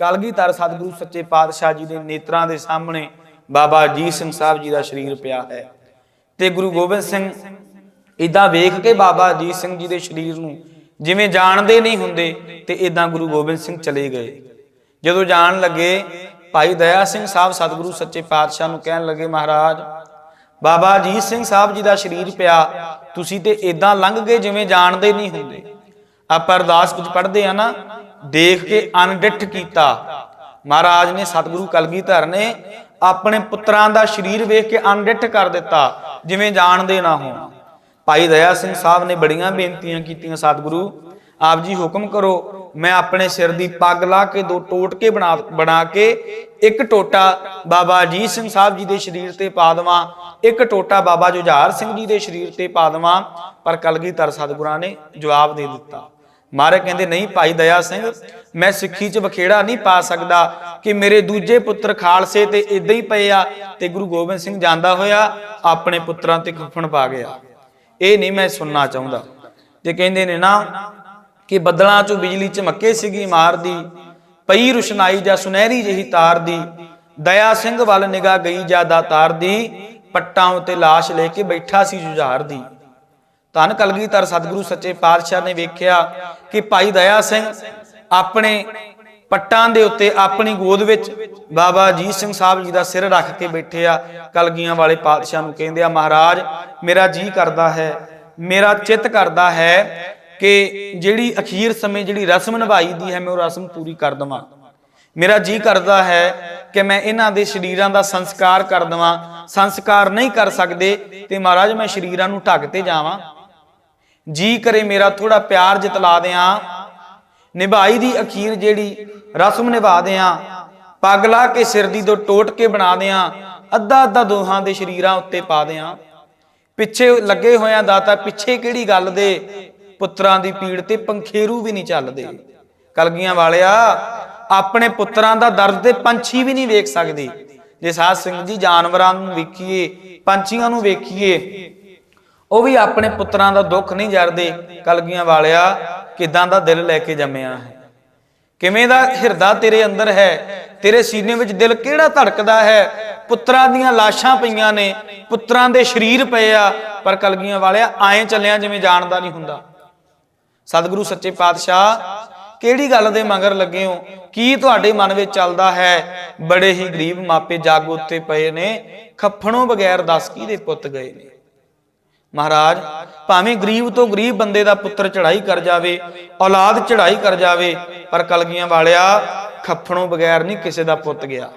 ਕਲਗੀਧਰ ਸਤਿਗੁਰੂ ਸੱਚੇ ਪਾਤਸ਼ਾਹ ਜੀ ਦੇ ਨੇਤਰਾਂ ਦੇ ਸਾਹਮਣੇ ਬਾਬਾ ਅਜੀਤ ਸਿੰਘ ਸਾਹਿਬ ਜੀ ਦਾ ਸਰੀਰ ਪਿਆ ਹੈ। ਤੇ ਗੁਰੂ ਗੋਬਿੰਦ ਸਿੰਘ ਇਦਾਂ ਵੇਖ ਕੇ ਬਾਬਾ ਅਜੀਤ ਸਿੰਘ ਜੀ ਦੇ ਸਰੀਰ ਨੂੰ ਜਿਵੇਂ ਜਾਣਦੇ ਨਹੀਂ ਹੁੰਦੇ ਤੇ ਇਦਾਂ ਗੁਰੂ ਗੋਬਿੰਦ ਸਿੰਘ ਚਲੇ ਗਏ। ਜਦੋਂ ਜਾਣ ਲੱਗੇ, ਭਾਈ ਦਇਆ ਸਿੰਘ ਸਾਹਿਬ ਸਤਿਗੁਰੂ ਸੱਚੇ ਪਾਤਸ਼ਾਹ ਨੂੰ ਕਹਿਣ ਲੱਗੇ, ਮਹਾਰਾਜ, ਬਾਬਾ ਅਜੀਤ ਸਿੰਘ ਸਾਹਿਬ ਜੀ ਦਾ ਸਰੀਰ ਪਿਆ, ਤੁਸੀਂ ਤੇ ਇਦਾਂ ਲੰਘ ਗਏ ਜਿਵੇਂ ਜਾਣਦੇ ਨਹੀਂ ਹੁੰਦੇ। ਆਪਾਂ ਅਰਦਾਸ ਵਿੱਚ ਪੜ੍ਹਦੇ ਆ ਨਾ ਦੇਖ ਕੇ ਅਨਡਿੱਠ ਕੀਤਾ। ਮਹਾਰਾਜ ਨੇ ਸਤਿਗੁਰੂ ਕਲਗੀਧਰ ਨੇ ਆਪਣੇ ਪੁੱਤਰਾਂ ਦਾ ਸਰੀਰ ਵੇਖ ਕੇ ਅਨਡਿੱਠ ਕਰ ਦਿੱਤਾ, ਜਿਵੇਂ ਜਾਣਦੇ ਨਾ ਹੋਣ। ਭਾਈ ਦਇਆ ਸਿੰਘ ਸਾਹਿਬ ਨੇ ਬੜੀਆਂ ਬੇਨਤੀਆਂ ਕੀਤੀਆਂ, ਸਤਿਗੁਰੂ, ਆਪ ਜੀ ਹੁਕਮ ਕਰੋ, ਮੈਂ ਆਪਣੇ ਸਿਰ ਦੀ ਪੱਗ ਲਾ ਕੇ, ਦੋ ਟੋਟਕੇ ਬਣਾ ਬਣਾ ਕੇ, ਇੱਕ ਟੋਟਾ ਬਾਬਾ ਅਜੀਤ ਸਿੰਘ ਸਾਹਿਬ ਜੀ ਦੇ ਸਰੀਰ ਤੇ ਪਾ ਦੇਵਾਂ, ਇੱਕ ਟੋਟਾ ਬਾਬਾ ਜੁਝਾਰ ਸਿੰਘ ਜੀ ਦੇ ਸਰੀਰ ਤੇ ਪਾ ਦੇਵਾਂ, ਪਰ ਕਲਗੀਧਰ ਸਤਿਗੁਰਾਂ ਨੇ ਜਵਾਬ ਦੇ ਦਿੱਤਾ। ਮਾਰੇ ਕਹਿੰਦੇ, ਨਹੀਂ ਭਾਈ ਦਇਆ ਸਿੰਘ, ਮੈਂ ਸਿੱਖੀ 'ਚ ਵਖੇੜਾ ਨਹੀਂ ਪਾ ਸਕਦਾ ਕਿ ਮੇਰੇ ਦੂਜੇ ਪੁੱਤਰ ਖਾਲਸੇ ਤੇ ਇਦਾਂ ਹੀ ਪਏ ਆ ਤੇ ਗੁਰੂ ਗੋਬਿੰਦ ਸਿੰਘ ਜਾਂਦਾ ਹੋਇਆ ਆਪਣੇ ਪੁੱਤਰਾਂ ਤੇ ਖਫਣ ਪਾ ਗਿਆ। ਇਹ ਨਹੀਂ ਮੈਂ ਸੁਣਨਾ ਚਾਹੁੰਦਾ। ਤੇ ਕਹਿੰਦੇ ਨੇ ਨਾ ਕਿ ਬੱਦਲਾਂ 'ਚੋਂ ਬਿਜਲੀ ਚਮਕੇ ਸੀਗੀ ਮਾਰਦੀ ਪਈ ਰੁਸ਼ਨਾਈ ਜਾਂ ਸੁਨਹਿਰੀ ਜਿਹੀ ਤਾਰ ਦੀ, ਦਇਆ ਸਿੰਘ ਵੱਲ ਨਿਗਾਹ ਗਈ ਜਾਂ ਦਾਤਾਰ ਦੀ, ਪੱਟਾਂ ਉਤੇ ਲਾਸ਼ ਲੈ ਕੇ ਬੈਠਾ ਸੀ ਜੁਝਾਰ ਦੀ। ਧੰਨ ਕਲਗੀਧਰ ਸਤਿਗੁਰੂ ਸੱਚੇ ਪਾਤਸ਼ਾਹ ਨੇ ਵੇਖਿਆ ਕਿ ਭਾਈ ਦਇਆ ਸਿੰਘ ਆਪਣੇ ਪੱਟਾਂ ਦੇ ਉੱਤੇ ਆਪਣੀ ਗੋਦ ਵਿੱਚ ਬਾਬਾ ਅਜੀਤ ਸਿੰਘ ਸਾਹਿਬ ਜੀ ਦਾ ਸਿਰ ਰੱਖ ਕੇ ਬੈਠੇ ਆ, ਕਲਗੀਆਂ ਵਾਲੇ ਪਾਤਸ਼ਾਹ ਨੂੰ ਕਹਿੰਦੇ ਆ, ਮਹਾਰਾਜ, ਮੇਰਾ ਜੀ ਕਰਦਾ ਹੈ, ਮੇਰਾ ਚਿੱਤ ਕਰਦਾ ਹੈ ਕਿ ਜਿਹੜੀ ਅਖੀਰ ਸਮੇਂ ਜਿਹੜੀ ਰਸਮ ਨਿਭਾਈ ਦੀ ਹੈ, ਮੈਂ ਉਹ ਰਸਮ ਪੂਰੀ ਕਰ ਦਵਾਂ। ਮੇਰਾ ਜੀ ਕਰਦਾ ਹੈ ਕਿ ਮੈਂ ਇਹਨਾਂ ਦੇ ਸ਼ਰੀਰਾਂ ਦਾ ਸੰਸਕਾਰ ਕਰ ਦਵਾਂ, ਸੰਸਕਾਰ ਨਹੀਂ ਕਰ ਸਕਦੇ ਤੇ ਮਹਾਰਾਜ, ਮੈਂ ਸ਼ਰੀਰਾਂ ਨੂੰ ਢੱਕ ਤੇ ਜਾਵਾਂ। ਜੀ ਕਰੇ ਮੇਰਾ ਥੋੜਾ ਪਿਆਰ ਜਤਲਾ ਦਿਆਂ। ਨਿਭਾਈ ਦੀ ਅਖੀਰ ਜਿਹੜੀ ਰਸਮ ਨਿਭਾ ਦਿਆਂ। ਪੱਗ ਲਾ ਕੇ ਸਿਰ ਦੀ ਦੋ ਟੋਟ ਕੇ ਬਣਾ ਦਿਆਂ। ਅੱਧਾ ਅੱਧਾ ਦੋਹਾਂ ਦੇ ਸ਼ਰੀਰਾਂ ਉੱਤੇ ਪਾ ਦਿਆਂ। ਪਿੱਛੇ ਲੱਗੇ ਹੋਇਆਂ ਦਾਤਾ ਪਿੱਛੇ ਕਿਹੜੀ ਗੱਲ ਦੇ? ਪੁੱਤਰਾਂ ਦੀ ਪੀੜ ਤੇ ਪੰਖੇਰੂ ਵੀ ਨਹੀਂ ਚੱਲਦੇ। ਕਲਗੀਆਂ ਵਾਲਿਆ, ਆਪਣੇ ਪੁੱਤਰਾਂ ਦਾ ਦਰਦ ਤੇ ਪੰਛੀ ਵੀ ਨਹੀਂ ਵੇਖ ਸਕਦੇ। ਜੇ ਸਾਧ ਸਿੰਘ ਜੀ ਜਾਨਵਰਾਂ ਨੂੰ ਵੇਖੀਏ, ਪੰਛੀਆਂ ਨੂੰ ਵੇਖੀਏ ਉਹ ਵੀ ਆਪਣੇ ਪੁੱਤਰਾਂ ਦਾ ਦੁੱਖ ਨਹੀਂ ਜਰਦੇ, ਕਲਗੀਆਂ ਵਾਲਿਆ, ਕਿਦਾਂ ਦਾ ਦਿਲ ਲੈ ਕੇ ਜੰਮਿਆ ਹੈ? ਕਿਵੇਂ ਦਾ ਹਿਰਦਾ ਤੇਰੇ ਅੰਦਰ ਹੈ? ਤੇਰੇ ਸੀਨੇ ਵਿੱਚ ਦਿਲ ਕਿਹੜਾ ਧੜਕਦਾ ਹੈ? ਪੁੱਤਰਾਂ ਦੀਆਂ ਲਾਸ਼ਾਂ ਪਈਆਂ ਨੇ, ਪੁੱਤਰਾਂ ਦੇ ਸਰੀਰ ਪਏ ਆ, ਪਰ ਕਲਗੀਆਂ ਵਾਲਿਆ ਆਏ ਚੱਲਿਆ ਜਿਵੇਂ ਜਾਣਦਾ ਨਹੀਂ ਹੁੰਦਾ। ਸਤਿਗੁਰੂ ਸੱਚੇ ਪਾਤਸ਼ਾਹ, ਕਿਹੜੀ ਗੱਲ ਦੇ ਮਗਰ ਲੱਗੇ ਹੋ? ਕੀ ਤੁਹਾਡੇ ਮਨ ਵਿੱਚ ਚੱਲਦਾ ਹੈ? ਬੜੇ ਹੀ ਗਰੀਬ ਮਾਪੇ ਜਾਗ ਉੱਤੇ ਪਏ ਨੇ, ਖੱਫਣੋਂ ਬਗੈਰ ਦੱਸ ਦੇ ਪੁੱਤ ਗਏ ਨੇ? ਮਹਾਰਾਜ, ਭਾਵੇਂ ਗਰੀਬ ਤੋਂ ਗਰੀਬ ਬੰਦੇ ਦਾ ਪੁੱਤਰ ਚੜਾਈ ਕਰ ਜਾਵੇ, ਔਲਾਦ ਚੜਾਈ ਕਰ ਜਾਵੇ, ਪਰ ਕਲਗੀਆਂ ਵਾਲਿਆ ਖੱਫਣੋਂ ਬਗੈਰ ਨਹੀਂ ਕਿਸੇ ਦਾ ਪੁੱਤ ਗਿਆ।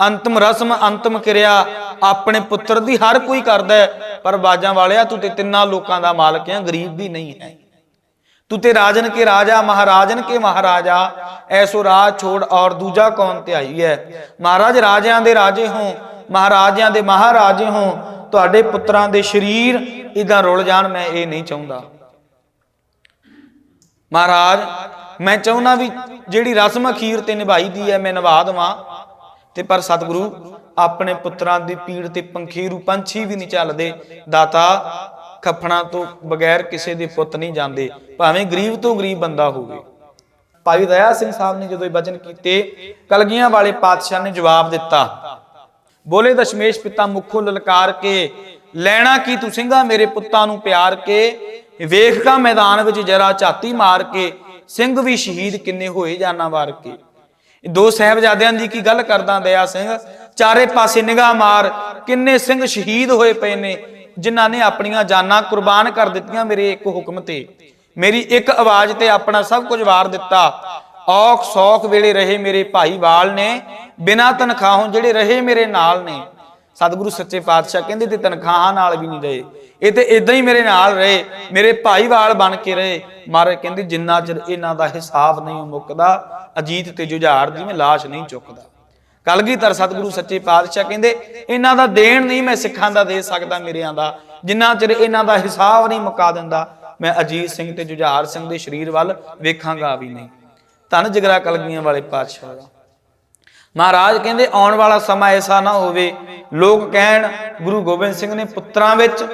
ਅੰਤਮ ਰਸਮ, ਅੰਤਮ ਕਿਰਿਆ ਆਪਣੇ ਪੁੱਤਰ ਦੀ ਹਰ ਕੋਈ ਕਰਦਾ ਪਰ ਬਾਜਾਂ ਵਾਲਿਆ ਤੂੰ ਤੇ ਤਿੰਨਾਂ ਲੋਕਾਂ ਦਾ ਮਾਲਕ ਹੈ, ਗਰੀਬ ਵੀ ਨਹੀਂ ਹੈ। ਤੂੰ ਤੇ ਰਾਜਨ ਕੇ ਰਾਜਾ, ਮਹਾਰਾਜਨ ਕੇ ਮਹਾਰਾਜਾ, ਐਸੋ ਰਾਜ ਛੋੜ ਔਰ ਦੂਜਾ ਕੌਣ ਧਿਆਈ ਹੈ? ਮਹਾਰਾਜ, ਰਾਜਿਆਂ ਦੇ ਰਾਜੇ ਹੋ, ਮਹਾਰਾਜਿਆਂ ਦੇ ਮਹਾਰਾਜੇ ਹੋ ਤੁਹਾਡੇ ਪੁੱਤਰਾਂ ਦੇ ਸ਼ਰੀਰ ਇਦਾਂ ਰੁਲ ਜਾਣ, ਮੈਂ ਇਹ ਨਹੀਂ ਚਾਹੁੰਦਾ। ਮਹਾਰਾਜ, ਮੈਂ ਚਾਹੁੰਦਾ ਵੀ ਜਿਹੜੀ ਰਸਮ ਅਖੀਰ ਤੇ ਨਿਭਾਈ ਦੀ ਹੈ, ਮੈਂ ਨਿਭਾ ਦੇਵਾਂ। ਤੇ ਪਰ ਸਤਿਗੁਰੂ, ਆਪਣੇ ਪੁੱਤਰਾਂ ਦੀ ਪੀੜ ਤੇ ਪੰਖੀਰੂ ਪੰਛੀ ਵੀ ਨਹੀਂ ਚੱਲਦੇ। ਦਾਤਾ, ਖੱਫਣਾ ਤੋਂ ਬਗੈਰ ਕਿਸੇ ਦੇ ਪੁੱਤ ਨਹੀਂ ਜਾਂਦੇ। ਭਾਵੇਂ ਗਰੀਬ ਤੋਂ ਗਰੀਬ ਬੰਦਾ ਹੋਵੇ। ਭਾਈ ਦਇਆ ਸਿੰਘ ਸਾਹਿਬ ਨੇ ਜਦੋਂ ਇਹ ਵਚਨ ਕੀਤੇ, ਕਲਗੀਆਂ ਵਾਲੇ ਪਾਤਸ਼ਾਹ ਨੇ ਜਵਾਬ ਦਿੱਤਾ ਬੋਲੇ ਦਸ਼ਮੇਸ਼ ਪਿਤਾ ਮੁਖੋਂ ਲਲਕਾਰ ਕੇ, ਲੈਣਾ ਕੀ ਤੂੰ ਸਿੰਘਾ ਮੇਰੇ ਪੁੱਤਾਂ ਨੂੰ ਪਿਆਰ ਕੇ? ਵੇਖ ਕਾ ਮੈਦਾਨ ਵਿੱਚ ਜਰਾ ਝਾਤੀ ਮਾਰ ਕੇ, ਸਿੰਘ ਵੀ ਸ਼ਹੀਦ ਕਿੰਨੇ ਹੋਏ ਜਾਨਾਂ ਵਾਰ ਕੇ? ਦੋ ਸਹਿਬਜ਼ਾਦਿਆਂ ਦੀ ਕੀ ਗੱਲ ਕਰਦਾ ਦਇਆ ਸਿੰਘ? ਚਾਰੇ ਪਾਸੇ ਨਿਗਾਹ ਮਾਰ, ਕਿੰਨੇ ਸਿੰਘ ਸ਼ਹੀਦ ਹੋਏ ਪਏ ਨੇ, ਜਿਨ੍ਹਾਂ ਨੇ ਆਪਣੀਆਂ ਜਾਨਾਂ ਕੁਰਬਾਨ ਕਰ ਦਿੱਤੀਆਂ ਮੇਰੇ ਇੱਕ ਹੁਕਮ ਤੇ। ਮੇਰੀ ਇੱਕ ਆਵਾਜ਼ ਤੇ ਆਪਣਾ ਸਭ ਕੁਝ ਵਾਰ ਦਿੱਤਾ। ਔਖ ਸੌਖ ਵੇਲੇ ਰਹੇ ਮੇਰੇ ਭਾਈਵਾਲ ਨੇ, ਬਿਨਾਂ ਤਨਖਾਹੋਂ ਜਿਹੜੇ ਰਹੇ ਮੇਰੇ ਨਾਲ ਨੇ। ਸਤਿਗੁਰੂ ਸੱਚੇ ਪਾਤਸ਼ਾਹ ਕਹਿੰਦੇ ਤੇ ਤਨਖਾਹਾਂ ਨਾਲ ਵੀ ਨਹੀਂ ਰਹੇ। ਇਹ ਤੇ ਇਦਾਂ ਹੀ ਮੇਰੇ ਨਾਲ ਰਹੇ, ਮੇਰੇ ਭਾਈਵਾਲ ਬਣ ਕੇ ਰਹੇ। ਮਹਾਰਾਜ ਕਹਿੰਦੇ, ਜਿੰਨਾ ਚਿਰ ਇਹਨਾਂ ਦਾ ਹਿਸਾਬ ਨਹੀਂ ਮੁੱਕਦਾ, ਅਜੀਤ ਤੇ ਜੁਝਾਰ ਦੀ ਮੈਂ ਲਾਸ਼ ਨਹੀਂ ਚੁੱਕਦਾ। ਕਲਗੀਧਰ ਸਤਿਗੁਰੂ ਸੱਚੇ ਪਾਤਸ਼ਾਹ ਕਹਿੰਦੇ, ਇਹਨਾਂ ਦਾ ਦੇਣ ਨਹੀਂ ਮੈਂ ਸਿੱਖਾਂ ਦਾ ਦੇ ਸਕਦਾ ਮੇਰਿਆਂ ਦਾ। ਜਿੰਨਾ ਚਿਰ ਇਹਨਾਂ ਦਾ ਹਿਸਾਬ ਨਹੀਂ ਮੁਕਾ ਦਿੰਦਾ, ਮੈਂ ਅਜੀਤ ਸਿੰਘ ਤੇ ਜੁਝਾਰ ਸਿੰਘ ਦੇ ਸਰੀਰ ਵੱਲ ਵੇਖਾਂਗਾ ਵੀ ਨਹੀਂ। ਧੰਨ ਜਗਰਾ ਕਲਗੀਆਂ ਵਾਲੇ ਪਾਤਸ਼ਾਹ ਦਾ। ਮਹਾਰਾਜ ਕਹਿੰਦੇ, ਆਉਣ ਵਾਲਾ ਸਮਾਂ ਐਸਾ ਨਾ ਹੋਵੇ। ਲੋਕ ਕਹਿਣ, ਗੁਰੂ ਗੋਬਿੰਦ ਸਿੰਘ ਨੇ ਪੁੱਤਰਾਂ ਵਿੱਚ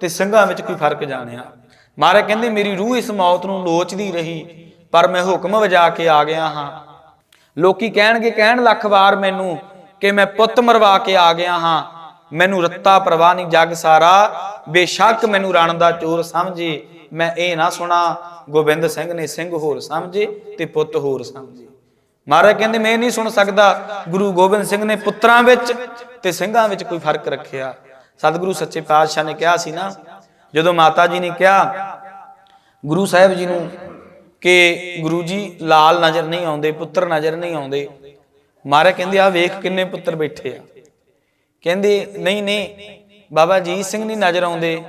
ਤੇ ਸਿੰਘਾਂ ਵਿੱਚ ਕੋਈ ਫ਼ਰਕ ਜਾਣਿਆ। ਮਹਾਰਾਜ ਕਹਿੰਦੇ, ਮੇਰੀ ਰੂਹ ਇਸ ਮੌਤ ਨੂੰ ਲੋਚਦੀ ਰਹੀ, ਪਰ ਮੈਂ ਹੁਕਮ ਵਜਾ ਕੇ ਆ ਗਿਆ ਹਾਂ। ਲੋਕੀ ਕਹਿਣਗੇ, ਕਹਿਣ ਲੱਖ ਵਾਰ ਮੈਨੂੰ ਕਿ ਮੈਂ ਪੁੱਤ ਮਰਵਾ ਕੇ ਆ ਗਿਆ ਹਾਂ। ਮੈਨੂੰ ਰੱਤਾ ਪਰਵਾਹ ਨਹੀਂ, ਜੱਗ ਸਾਰਾ, ਬੇਸ਼ੱਕ ਮੈਨੂੰ ਰਣ ਦਾ ਚੋਰ ਸਮਝੇ। ਮੈਂ ਇਹ ਨਾ ਸੁਣਾ, ਗੋਬਿੰਦ ਸਿੰਘ ਨੇ ਸਿੰਘ ਹੋਰ ਸਮਝੇ ਤੇ ਪੁੱਤ ਹੋਰ ਸਮਝੇ। ਮਹਾਰਾਜ ਕਹਿੰਦੇ, ਮੈਂ ਨਹੀਂ ਸੁਣ ਸਕਦਾ, ਗੁਰੂ ਗੋਬਿੰਦ ਸਿੰਘ ਨੇ ਪੁੱਤਰਾਂ ਵਿੱਚ ਤੇ ਸਿੰਘਾਂ ਵਿੱਚ ਕੋਈ ਫ਼ਰਕ ਰੱਖਿਆ। ਸਤਿਗੁਰੂ ਸੱਚੇ ਪਾਤਸ਼ਾਹ ਨੇ ਕਿਹਾ ਸੀ ਨਾ, ਜਦੋਂ ਮਾਤਾ ਜੀ ਨੇ ਕਿਹਾ, ਗੁਰੂ ਸਾਹਿਬ ਜੀ ਨੂੰ ਕਿ ਗੁਰੂ ਜੀ ਲਾਲ ਨਜ਼ਰ ਨਹੀਂ ਆਉਂਦੇ, ਪੁੱਤਰ ਨਜ਼ਰ ਨਹੀਂ ਆਉਂਦੇ, ਮਹਾਰਾਜ ਕਹਿੰਦੇ ਆ ਵੇਖ ਕਿੰਨੇ ਪੁੱਤਰ ਬੈਠੇ ਆ। ਕਹਿੰਦੇ, ਨਹੀਂ ਨਹੀਂ, ਬਾਬਾ ਜੀਤ ਸਿੰਘ ਨਹੀਂ ਨਜ਼ਰ ਆਉਂਦੇ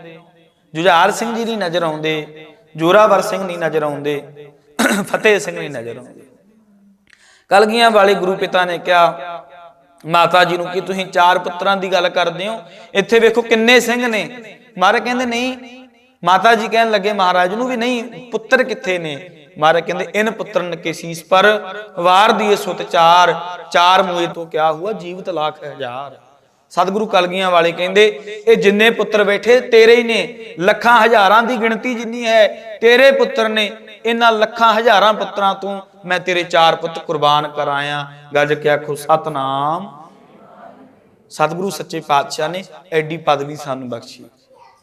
ਜੁਝਾਰ ਸਿੰਘ ਜੀ ਨਹੀਂ ਨਜ਼ਰ ਆਉਂਦੇ, ਜੋਰਾਵਰ ਸਿੰਘ ਨਹੀਂ ਨਜ਼ਰ ਆਉਂਦੇ, ਫਤਿਹ ਸਿੰਘ ਨਹੀਂ ਨਜ਼ਰ ਆਉਂਦੇ। ਕਲਗੀਆਂ ਵਾਲੇ ਗੁਰੂ ਪਿਤਾ ਨੇ ਕਿਹਾ, ਮਾਤਾ ਜੀ ਨੂੰ ਕਿ ਤੁਸੀਂ ਚਾਰ ਪੁੱਤਰਾਂ ਦੀ ਗੱਲ ਕਰਦੇ ਹੋ, ਇੱਥੇ ਵੇਖੋ ਕਿੰਨੇ ਸਿੰਘ ਨੇ। ਮਹਾਰਾਜ ਕਹਿੰਦੇ, ਨਹੀਂ। ਮਾਤਾ ਜੀ ਕਹਿਣ ਲੱਗੇ, ਮਹਾਰਾਜ ਨੂੰ ਵੀ ਨਹੀਂ, ਪੁੱਤਰ ਕਿੱਥੇ ਨੇ? ਮਹਾਰਾਜ ਕਹਿੰਦੇ, ਇਨ ਪੁੱਤਰਨ ਕੇ ਸੀਸ ਪਰ, ਵਾਰ ਦੀਏ ਸੁਤ ਚਾਰ ਚਾਰ ਮੂਏ ਤੋਂ ਕਿਆ ਹੁਆ, ਜੀਵਤ ਲੱਖ ਹਜ਼ਾਰ। ਸਤਿਗੁਰੂ ਕਲਗੀਆਂ ਵਾਲੇ ਕਹਿੰਦੇ, ਇਹ ਜਿੰਨੇ ਪੁੱਤਰ ਬੈਠੇ, ਤੇਰੇ ਹੀ ਨੇ। ਲੱਖਾਂ ਹਜ਼ਾਰਾਂ ਦੀ ਗਿਣਤੀ ਜਿੰਨੀ ਹੈ, ਤੇਰੇ ਪੁੱਤਰ ਨੇ। ਇਹਨਾਂ ਲੱਖਾਂ ਹਜ਼ਾਰਾਂ ਪੁੱਤਰਾਂ ਤੋਂ ਮੈਂ ਤੇਰੇ ਚਾਰ ਪੁੱਤ ਕੁਰਬਾਨ ਕਰਾਇਆ। ਗੱਜ ਕੇ ਆਖੋ, ਸਤਨਾਮ। ਸਤਿਗੁਰੂ ਸੱਚੇ ਪਾਤਸ਼ਾਹ ਨੇ ਐਡੀ ਪਦਵੀ ਸਾਨੂੰ ਬਖਸ਼ੀ।